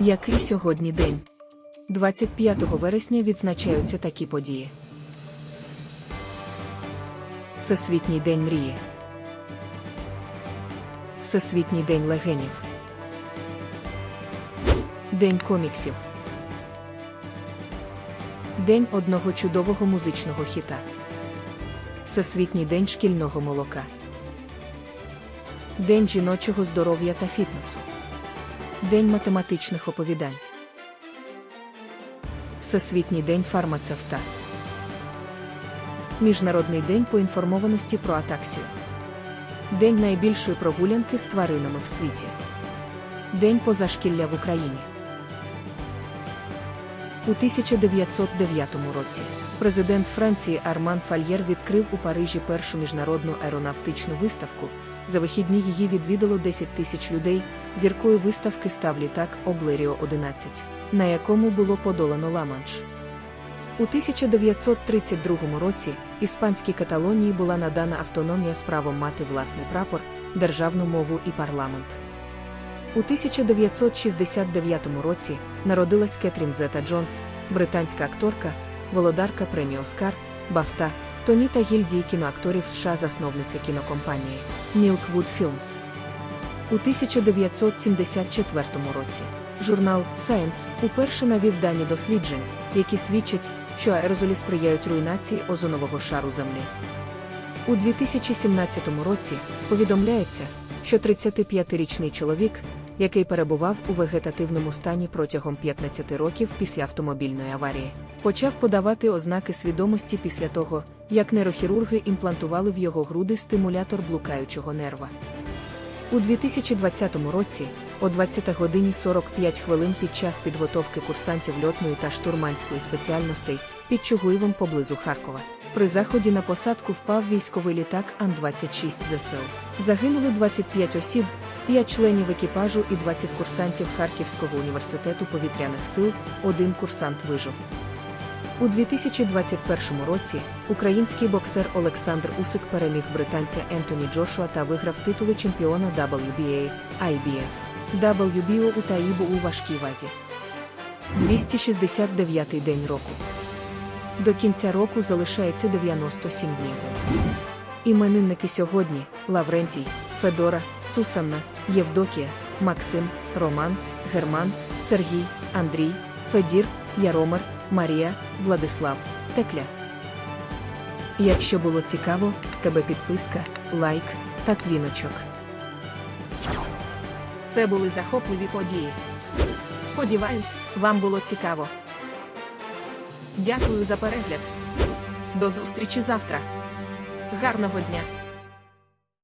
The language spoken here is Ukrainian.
Який сьогодні день? 25 вересня відзначаються такі події. Всесвітній день мрії. Всесвітній день легенів. День коміксів. День одного чудового музичного хіта. Всесвітній день шкільного молока. День жіночого здоров'я та фітнесу. День математичних оповідань. Всесвітній день фармацевта. Міжнародний день поінформованості про атаксію. День найбільшої прогулянки з тваринами в світі. День позашкілля в Україні. У 1909 році президент Франції Арман Фальєр відкрив у Парижі першу міжнародну аеронавтичну виставку. За вихідні її відвідало 10 тисяч людей. Зіркою виставки став літак Облеріо 11, на якому було подолано Ла-Манш. У 1932 році іспанській Каталонії була надана автономія з правом мати власний прапор, державну мову і парламент. У 1969 році народилась Кетрін Зета Джонс, британська акторка, володарка премії Оскар, Бафта, Тоні та гільдії кіноакторів США засновниця кінокомпанії Milkwood Films. У 1974 році журнал Science уперше навів дані досліджень, які свідчать, що аерозолі сприяють руйнації озонового шару Землі. У 2017 році повідомляється, що 35-річний чоловік, який перебував у вегетативному стані протягом 15 років після автомобільної аварії, почав подавати ознаки свідомості після того, як нейрохірурги імплантували в його груди стимулятор блукаючого нерва. У 2020 році, о 20 годині 45 хвилин під час підготовки курсантів льотної та штурманської спеціальностей під Чугуєвом поблизу Харкова. При заході на посадку впав військовий літак Ан-26 ЗСУ. Загинули 25 осіб, 5 членів екіпажу і 20 курсантів Харківського університету повітряних сил, один курсант вижив. У 2021 році український боксер Олександр Усик переміг британця Ентоні Джошуа та виграв титули чемпіона WBA, IBF, WBO у Таїбу у важкій вазі. 269-й день року. До кінця року залишається 97 днів. Іменинники сьогодні Лаврентій, Федора, Сусанна, Євдокія, Максим, Роман, Герман, Сергій, Андрій, Федір, Яромир, Марія, Владислав, Текля. Якщо було цікаво, з тебе підписка, лайк та дзвіночок. Це були захопливі події. Сподіваюсь, вам було цікаво. Дякую за перегляд. До зустрічі завтра. Гарного дня!